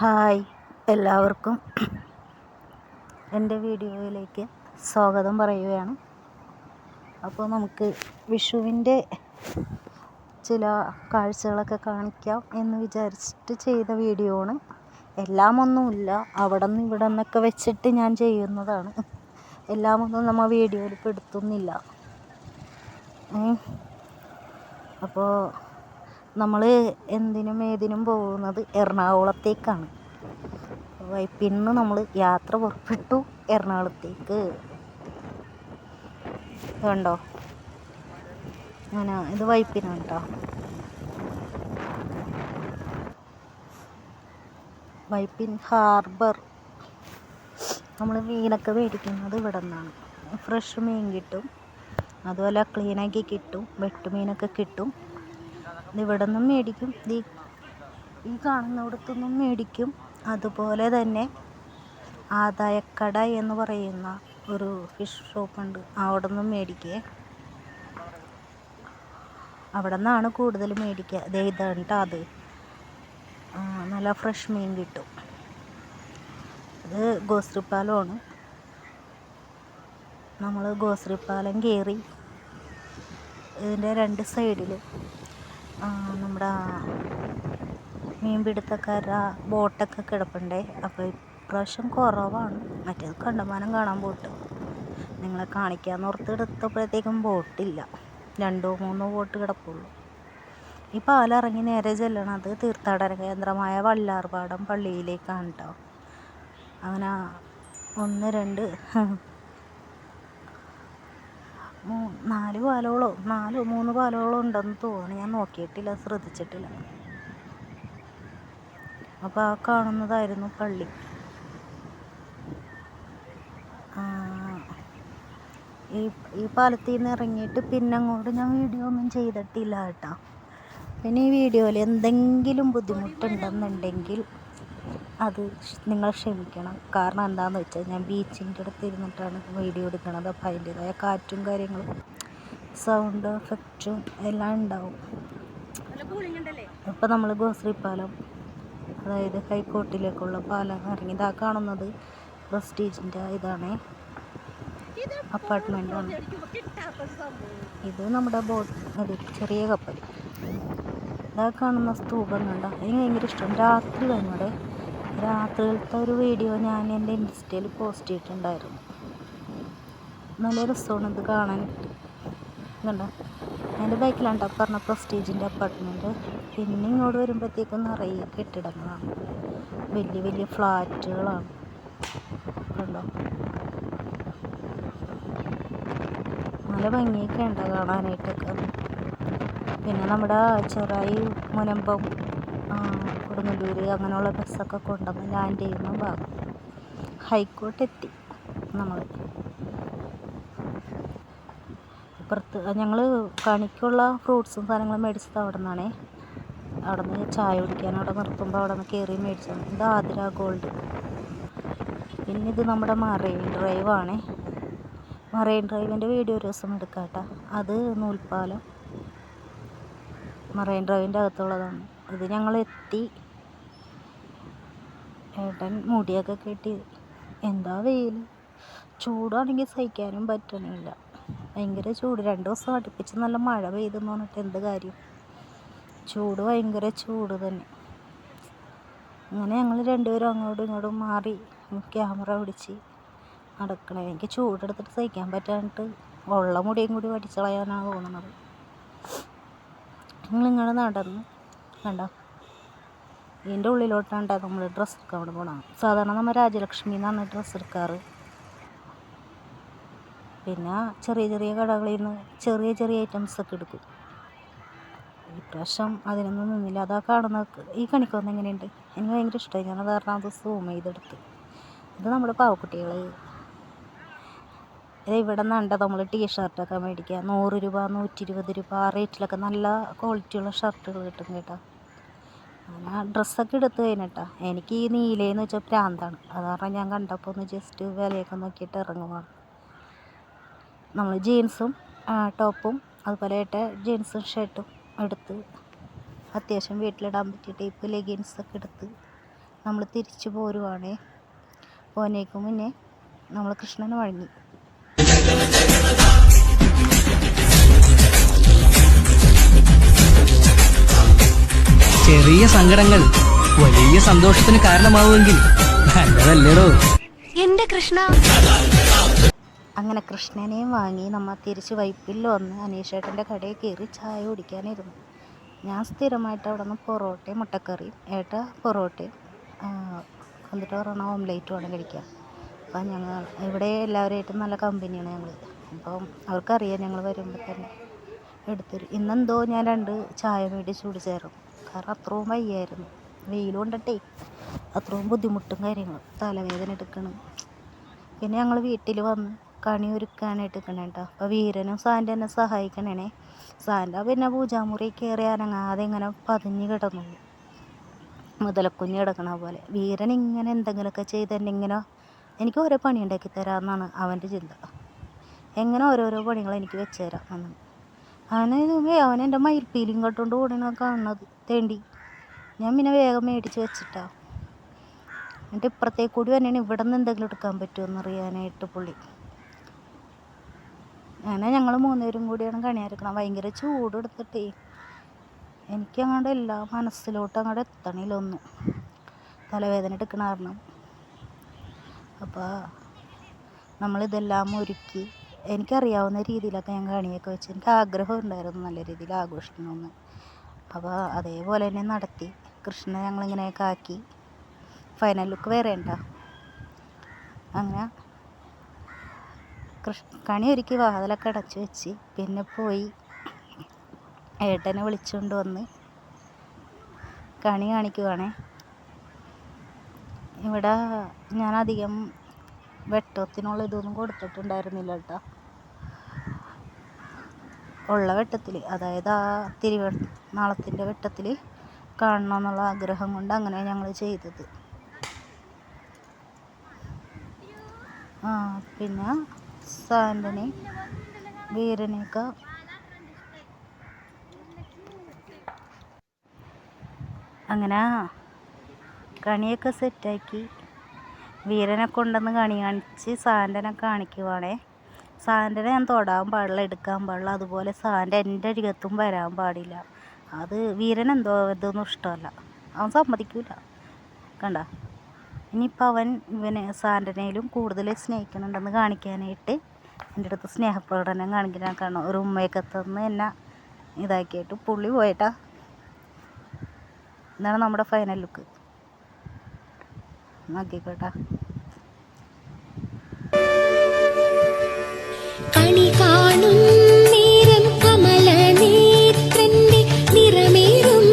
Hi എല്ലാവർക്കും. എന്റെ വീഡിയോയിലേക്ക് സ്വാഗതം പറയുകയാണ്. അപ്പോൾ നമുക്ക് വിഷുവിന്റെ ചില കാഴ്ചകളൊക്കെ കാണിക്കാം എന്ന് വിചാരിച്ചിട്ട് ചെയ്ത വീഡിയോ ആണ് എല്ലാം ഒന്നുമില്ല അവിടെ നിന്ന് ഇവിടെ നിന്നൊക്കെ വെച്ചിട്ട് ഞാൻ ചെയ്യുന്നതാണ്. എല്ലാം ഒന്നും നമ്മൾ വീഡിയോയിൽ പെടുത്തുന്നില്ല. അപ്പോൾ നമ്മൾ എന്തിനും ഏതിനും പോകുന്നത് എറണാകുളത്തേക്കാണ്. വൈപ്പിന്ന് നമ്മൾ യാത്ര പുറപ്പെട്ടു എറണാകുളത്തേക്ക്. ഇതുണ്ടോ? അങ്ങനെ ഇത് വൈപ്പിനാണ് കേട്ടോ വൈപ്പിൻ ഹാർബർ. നമ്മൾ മീനൊക്കെ മേടിക്കുന്നത് ഇവിടെ നിന്നാണ് ഫ്രഷ് മീൻ കിട്ടും. അതുപോലെ ക്ലീനാക്കി കിട്ടും. വെട്ടുമീനൊക്കെ കിട്ടും. ഇവിടെ നിന്നും മേടിക്കും. ഈ കാണുന്നിടത്തു നിന്നും മേടിക്കും. അതുപോലെ തന്നെ ആദായക്കട എന്ന് പറയുന്ന ഒരു ഫിഷ് ഷോപ്പുണ്ട് അവിടെ നിന്നും മേടിക്കേ. അവിടെ നിന്നാണ് കൂടുതൽ മേടിക്കുക. ദേ ഇതാണ് അത്. നല്ല ഫ്രഷ് മീൻ കിട്ടും. അത് ഗോസ്രിപ്പാലമാണ് നമ്മൾ ഗോസ്രിപ്പാലം കയറി ഇതിന്റെ രണ്ട് സൈഡിൽ നമ്മുടെ മീൻപിടുത്തക്കാരുടെ ബോട്ടൊക്കെ കിടപ്പുണ്ടേ. അപ്പോൾ ഇപ്രാവശ്യം കുറവാണ്. മറ്റേത് കണ്ടമാനം കാണാൻ ബോട്ട് നിങ്ങളെ കാണിക്കാമെന്ന് ഓർത്ത് എടുത്തപ്പോഴത്തേക്കും ബോട്ടില്ല. രണ്ടോ മൂന്നോ ബോട്ട് കിടപ്പുള്ളൂ. ഈ പാലിറങ്ങി നേരെ ചെല്ലണത് തീർത്ഥാടന കേന്ദ്രമായ വല്ലാർപാടം പള്ളിയിലേക്കാണ് കേട്ടോ അങ്ങനെ ഒന്ന് രണ്ട് നാല് പാലോളോ നാലോ മൂന്ന് പാലോളോ ഉണ്ടെന്ന് തോന്നുന്നു. ഞാൻ നോക്കിയിട്ടില്ല ശ്രദ്ധിച്ചിട്ടില്ല. അപ്പോൾ ആ കാണുന്നതായിരുന്നു പള്ളി. ഈ ഈ പാലത്തിൽ നിന്ന് ഇറങ്ങിയിട്ട് പിന്നെ അങ്ങോട്ട് ഞാൻ വീഡിയോ ഒന്നും ചെയ്തിട്ടില്ല കേട്ടോ. പിന്നെ ഈ വീഡിയോയിൽ എന്തെങ്കിലും ബുദ്ധിമുട്ടുണ്ടെന്നുണ്ടെങ്കിൽ അത് നിങ്ങൾ ക്ഷമിക്കണം. കാരണം എന്താണെന്ന് വെച്ചാൽ ഞാൻ ബീച്ചിന്റെ അടുത്ത് ഇരുന്നിട്ടാണ് വീഡിയോ എടുക്കുന്നത് അപ്പോൾ അതിന്റേതായ കാറ്റും കാര്യങ്ങളും സൗണ്ട് എഫക്റ്റും എല്ലാം ഉണ്ടാവും. ഇപ്പോൾ നമ്മൾ ഗോശ്രീ പാലം അതായത് ഹൈക്കോർട്ടിലേക്കുള്ള പാലം ഇറങ്ങി ഇതാ കാണുന്നത് പ്രസ്റ്റീജിന്റെ ഇതാണ്. അപ്പാർട്ട്മെന്റാണ് ഇത് നമ്മുടെ ബോട്ട് ചെറിയ കപ്പൽ ഇതാ കാണുന്ന സ്തൂപം കണ്ട എനിക്ക് ഭയങ്കര ഇഷ്ടം. രാത്രി വന്നൂടെ രാത്രിയിലത്തെ ഒരു വീഡിയോ ഞാൻ എന്റെ ഇൻസ്റ്റയിൽ പോസ്റ്റ് ചെയ്തിട്ടുണ്ടായിരുന്നു. നല്ല രസമാണ് ഇത് കാണാൻ. കണ്ടോ? എന്റെ ബാക്കിലാണ് പറഞ്ഞ പ്രസ്റ്റീജിന്റെ അപ്പാർട്ട്മെന്റ് പിന്നെ ഇങ്ങോട്ട് വരുമ്പോഴത്തേക്കും നിറയെ കെട്ടിടങ്ങളാണ്. വലിയ വലിയ ഫ്ലാറ്റുകളാണ്. കണ്ടോ? നല്ല ഭംഗിയൊക്കെ ഉണ്ട് കാണാനായിട്ടൊക്കെ. പിന്നെ നമ്മുടെ ചെറായി മുനമ്പം കൊടുങ്ങല്ലൂർ അങ്ങനെയുള്ള ബസ്സൊക്കെ കൊണ്ടുവന്ന് ലാൻഡ് ചെയ്യുന്ന ഭാഗം. ഹൈക്കോർട്ട് എത്തി നമ്മൾ ഇപ്പുറത്ത് ഞങ്ങൾ കണിക്കുള്ള ഫ്രൂട്ട്സും സാധനങ്ങളും മേടിച്ചത് അവിടെ നിന്നാണേ അവിടെ നിന്ന് ചായ കുടിക്കാൻ അവിടെ നിർത്തുമ്പോൾ അവിടെ നിന്ന് കയറി മേടിച്ചതാണ്. ഇത് ആതിര ഗോൾഡ്. പിന്നെ ഇത് നമ്മുടെ മറൈൻ ഡ്രൈവാണ്. മറൈൻ ഡ്രൈവിന്റെ വീഡിയോ ഒരു ദിവസം എടുക്കാം കേട്ടോ അത് നൂൽപ്പാലം. മറൈൻ ഡ്രൈവിന്റെ അകത്തുള്ളതാണ്. ഇത് ഞങ്ങൾ എത്തി ഏട്ടൻ മുടിയൊക്കെ കെട്ടി. എന്താ വെയിൽ? ചൂടാണെങ്കിൽ സഹിക്കാനും പറ്റണില്ല. ഭയങ്കര ചൂട്. രണ്ട് ദിവസം അടുപ്പിച്ച് നല്ല മഴ പെയ്തെന്ന് പറഞ്ഞിട്ട് എന്ത് കാര്യം? ചൂട് ഭയങ്കര ചൂട് തന്നെ. അങ്ങനെ ഞങ്ങൾ രണ്ടുപേരും അങ്ങോട്ടും ഇങ്ങോട്ടും മാറി ക്യാമറ പിടിച്ച് നടക്കണേ. എനിക്ക് ചൂടെടുത്തിട്ട് സഹിക്കാൻ പറ്റാണ്ട് ഉള്ള മുടിയും കൂടി വടിച്ചളയാനാണ് തോന്നുന്നത് ഞങ്ങളിങ്ങനെ നടന്ന്. കണ്ടോ? ഇതിന്റെ ഉള്ളിലോട്ടാണ് നമ്മൾ ഡ്രസ്സ് എടുക്കാൻ അവിടെ പോകണം സാധാരണ നമ്മൾ രാജലക്ഷ്മി എന്നാണ് ഡ്രസ്സ് എടുക്കാറ്. പിന്നെ ചെറിയ ചെറിയ കടകളിൽ നിന്ന് ചെറിയ ചെറിയ ഐറ്റംസൊക്കെ എടുക്കും. ഇപ്രാവശ്യം അതിനൊന്നും നിന്നില്ല. അതാ കാണുന്ന ഈ കണിക്കൊന്ന് എങ്ങനെയുണ്ട്? എനിക്ക് ഭയങ്കര ഇഷ്ടമായി ഞാൻ കാരണം അത് സൂം ചെയ്തെടുത്ത്. ഇത് നമ്മുടെ പാവക്കുട്ടികൾ ഇത് ഇവിടെ നിന്നുണ്ട് നമ്മൾ ടീ ഷർട്ടൊക്കെ മേടിക്കുക. നൂറ് രൂപ നൂറ്റി ഇരുപത് രൂപ ആ റേറ്റിലൊക്കെ നല്ല ക്വാളിറ്റിയുള്ള ഷർട്ടുകൾ കിട്ടും കേട്ടോ. അങ്ങനെ ഡ്രസ്സൊക്കെ എടുത്ത് കഴിഞ്ഞിട്ടാ. എനിക്ക് ഈ നീലയെന്ന് വെച്ചാൽ പ്രാന്താണ്. അത് കാരണം ഞാൻ കണ്ടപ്പോൾ ഒന്ന് ജസ്റ്റ് വിലയൊക്കെ നോക്കിയിട്ട് ഇറങ്ങുവാണ്. നമ്മൾ ജീൻസും ടോപ്പും അതുപോലെ ആയിട്ട് ജീൻസും ഷർട്ടും എടുത്ത് അത്യാവശ്യം വീട്ടിലിടാൻ പറ്റിയ ടൈപ്പ് ലെഗിൻസൊക്കെ എടുത്ത് നമ്മൾ തിരിച്ചു പോരുവാണേ. പോനേക്ക് മുന്നേ നമ്മൾ കൃഷ്ണന് വഴങ്ങി. ചെറിയ സങ്കടങ്ങൾ വലിയ സന്തോഷത്തിന് കാരണമാവുമെങ്കിൽ നല്ലതല്ലേടോ? എന്റെ കൃഷ്ണ. അങ്ങനെ കൃഷ്ണനെയും വാങ്ങി നമ്മൾ തിരിച്ച് വൈപ്പിൽ വന്ന് അനീഷേട്ടന്റെ കടയിൽ കയറി ചായ കുടിക്കാനിരുന്നു. ഞാൻ സ്ഥിരമായിട്ട് അവിടെ നിന്ന് പൊറോട്ടയും മുട്ടക്കറിയും ഏട്ട പൊറോട്ടയും എന്നിട്ട് ഒരെണ്ണം ഓംലേറ്റും ആണ് കഴിക്കുക. അപ്പം ഞങ്ങൾ ഇവിടെ എല്ലാവരുമായിട്ടും നല്ല കമ്പനിയാണ് ഞങ്ങൾ. അപ്പം അവർക്കറിയാം ഞങ്ങൾ വരുമ്പോൾ തന്നെ എടുത്തു ഇന്നെന്തോ ഞാൻ രണ്ട് ചായ മേടിച്ച് കുടിച്ചായിരുന്നു കാരണം അത്രയും വയ്യായിരുന്നു. വെയിൽ കൊണ്ടിട്ടേ അത്രയും ബുദ്ധിമുട്ടും കാര്യങ്ങളും. തലവേദന എടുക്കണം. പിന്നെ ഞങ്ങൾ വീട്ടിൽ വന്ന് കണി ഒരുക്കാനായിട്ട് നിൽക്കണേ കേട്ടോ അപ്പോൾ വീരനും സാന്റെ എന്നെ സഹായിക്കണേ സാന്റെ പിന്നെ പൂജാമുറി കയറി അനങ്ങാതെ ഇങ്ങനെ പതിഞ്ഞ് കിടന്നു മുതലക്കുഞ്ഞ് കിടക്കണ പോലെ. വീരൻ ഇങ്ങനെ എന്തെങ്കിലുമൊക്കെ ചെയ്ത് ഇങ്ങനെ എനിക്ക് ഓരോ പണി ഉണ്ടാക്കി തരാമെന്നാണ് അവന്റെ ചിന്ത. എങ്ങനെ ഓരോരോ പണികൾ എനിക്ക് വെച്ച് തരാം എന്നാണ് അവന് അവൻ എന്റെ മയിൽപ്പീലിയും കട്ടുകൊണ്ട് ഓടണ കാണുന്നത്. തേണ്ടി. ഞാൻ പിന്നെ വേഗം മേടിച്ച് വെച്ചിട്ടാ. എന്നിട്ട് ഇപ്പുറത്തേക്ക് കൂടി തന്നെയാണ് ഇവിടെ നിന്ന് എന്തെങ്കിലും എടുക്കാൻ പറ്റുമെന്ന് അറിയാനായിട്ട് പുള്ളി. അങ്ങനെ ഞങ്ങൾ മൂന്നുപേരും കൂടിയാണ് കണിയായിരിക്കണം ഭയങ്കര ചൂട് എടുത്തിട്ടേ. എനിക്ക് അങ്ങോട്ട് എല്ലാ മനസ്സിലോട്ട് അങ്ങോട്ട് എത്തണില്ല തലവേദന എടുക്കണ കാരണം. അപ്പോൾ നമ്മളിതെല്ലാം ഒരുക്കി. എനിക്കറിയാവുന്ന രീതിയിലൊക്കെ ഞാൻ കണിയൊക്കെ വെച്ച് എനിക്ക് ആഗ്രഹം ഉണ്ടായിരുന്നു നല്ല രീതിയിൽ ആഘോഷിക്കണമെന്ന്. അപ്പോൾ അതേപോലെ തന്നെ നടത്തി. കൃഷ്ണനെ ഞങ്ങളിങ്ങനെയൊക്കെ ആക്കി. ഫൈനൽ ലുക്ക് വേറെ ഉണ്ടോ? അങ്ങനെ കൃഷ് കണി ഒരുക്കി വാതിലൊക്കെ അടച്ചു വെച്ച്. പിന്നെ പോയി ഏട്ടനെ വിളിച്ചുകൊണ്ട് വന്ന് കണി കാണിക്കുവാണേ. ഇവിടെ ഞാൻ അധികം വെട്ടത്തിനുള്ള ഇതൊന്നും കൊടുത്തിട്ടുണ്ടായിരുന്നില്ല കേട്ടോ. ഉള്ള വെട്ടത്തിൽ അതായത് ആ തിരുവ നാളത്തിന്റെ വെട്ടത്തിൽ കാണണം എന്നുള്ള ആഗ്രഹം കൊണ്ട് അങ്ങനെ ഞങ്ങൾ ചെയ്തത്. ആ പിന്നെ സാന്റനെ വീരനെയൊക്കെ അങ്ങനെ. കണിയൊക്കെ സെറ്റാക്കി. വീരനെ കൊണ്ടുവന്ന് കണി കാണിച്ച് സാന്റനെ കാണിക്കുവാണേ. സാന്റനെ ഞാൻ തൊടാൻ പാടില്ല എടുക്കാൻ പാടില്ല. അതുപോലെ സാന്റെ എന്റെ അരികത്തും വരാൻ പാടില്ല. അത് വീരൻ എന്തോ ഇതൊന്നും ഇഷ്ടമല്ല. അവൻ സമ്മതിക്കൂല. കണ്ട? ഇനിയിപ്പോൾ അവൻ ഇവനെ സാന്റനയിലും കൂടുതൽ സ്നേഹിക്കുന്നുണ്ടെന്ന് കാണിക്കാനായിട്ട് എന്റെ അടുത്ത് സ്നേഹപ്രകടനം കാണിക്കാൻ കാണും. ഒരു ഉമ്മയൊക്കെ തന്ന് എന്നെ ഇതാക്കിയിട്ട് പുള്ളി പോയിട്ടാ. ഇതാണ് നമ്മുടെ ഫൈനൽ ലുക്ക് നോക്കിക്കോട്ടെ. കണി കാണും നേരം കമല നേത്രന്റെ നിറമേറും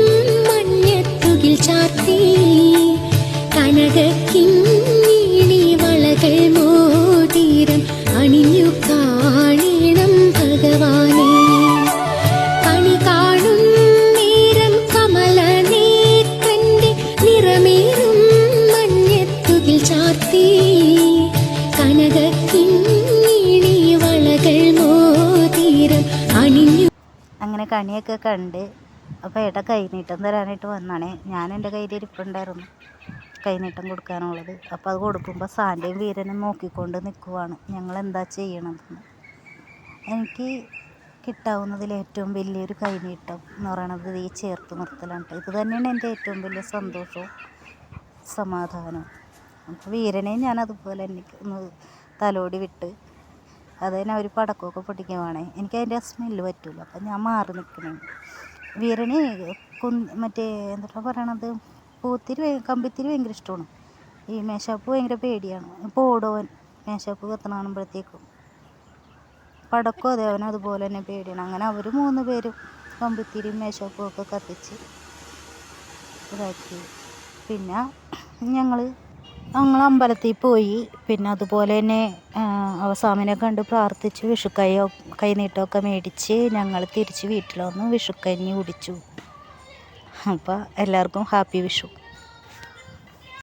മഞ്ഞത്തുകിൽ ചാത്തി കനകക്കിങ്ങിണി അങ്ങനെ കണിയൊക്കെ കണ്ട് അപ്പോൾ ഏട്ട കൈനീട്ടം തരാനായിട്ട് വന്നാണ്. ഞാൻ എന്റെ കയ്യിൽ ഇരിപ്പുണ്ടായിരുന്നു. കൈനീട്ടം കൊടുക്കാനുള്ളത്. അപ്പോൾ അത് കൊടുക്കുമ്പോൾ സാന്റെയും വീരനും നോക്കിക്കൊണ്ട് നിൽക്കുവാണ് ഞങ്ങൾ എന്താ ചെയ്യണതെന്ന്. എനിക്ക് കിട്ടാവുന്നതിൽ ഏറ്റവും വലിയൊരു കൈനീട്ടം എന്ന് പറയണത് ഈ ചേർത്ത് നിർത്തലാണ് ഇത് തന്നെയാണ് എന്റെ ഏറ്റവും വലിയ സന്തോഷവും സമാധാനവും. അപ്പോൾ വീരനെ ഞാൻ അതുപോലെ തന്നെ ഒന്ന് തലോടി വിട്ട് അത് തന്നെ അവർ പടക്കമൊക്കെ പൊട്ടിക്കുവാണേ. എനിക്ക് അതിന്റെ സ്മെല്ല് പറ്റില്ല അപ്പം ഞാൻ മാറി നിൽക്കണേ വീരന് കു മറ്റേ എന്താ പറയണത്? പൂത്തിരി കമ്പിത്തിരി ഭയങ്കര ഇഷ്ടമാണ്. ഈ മേശാപ്പ് ഭയങ്കര പേടിയാണ്. ഇപ്പോൾ ഓടോവൻ മേശാപ്പ് കത്തണ കാണുമ്പോഴത്തേക്കും പടക്കോ അതെ അവനും അതുപോലെ തന്നെ പേടിയാണ്. അങ്ങനെ അവർ മൂന്ന് പേരും കമ്പിത്തിരിയും മേശാപ്പും ഒക്കെ കത്തിച്ച് ഇതാക്കി. പിന്നെ ഞങ്ങൾ ഞങ്ങൾ അമ്പലത്തിൽ പോയി. പിന്നെ അതുപോലെ തന്നെ അവസാമിനെ കണ്ട് പ്രാർത്ഥിച്ച് വിഷുക്കൈയോ കൈനീട്ടമൊക്കെ മേടിച്ച് ഞങ്ങൾ തിരിച്ച് വീട്ടിൽ വന്ന് വിഷുക്കഞ്ഞി കുടിച്ചു. അപ്പോൾ എല്ലാവർക്കും ഹാപ്പി വിഷു.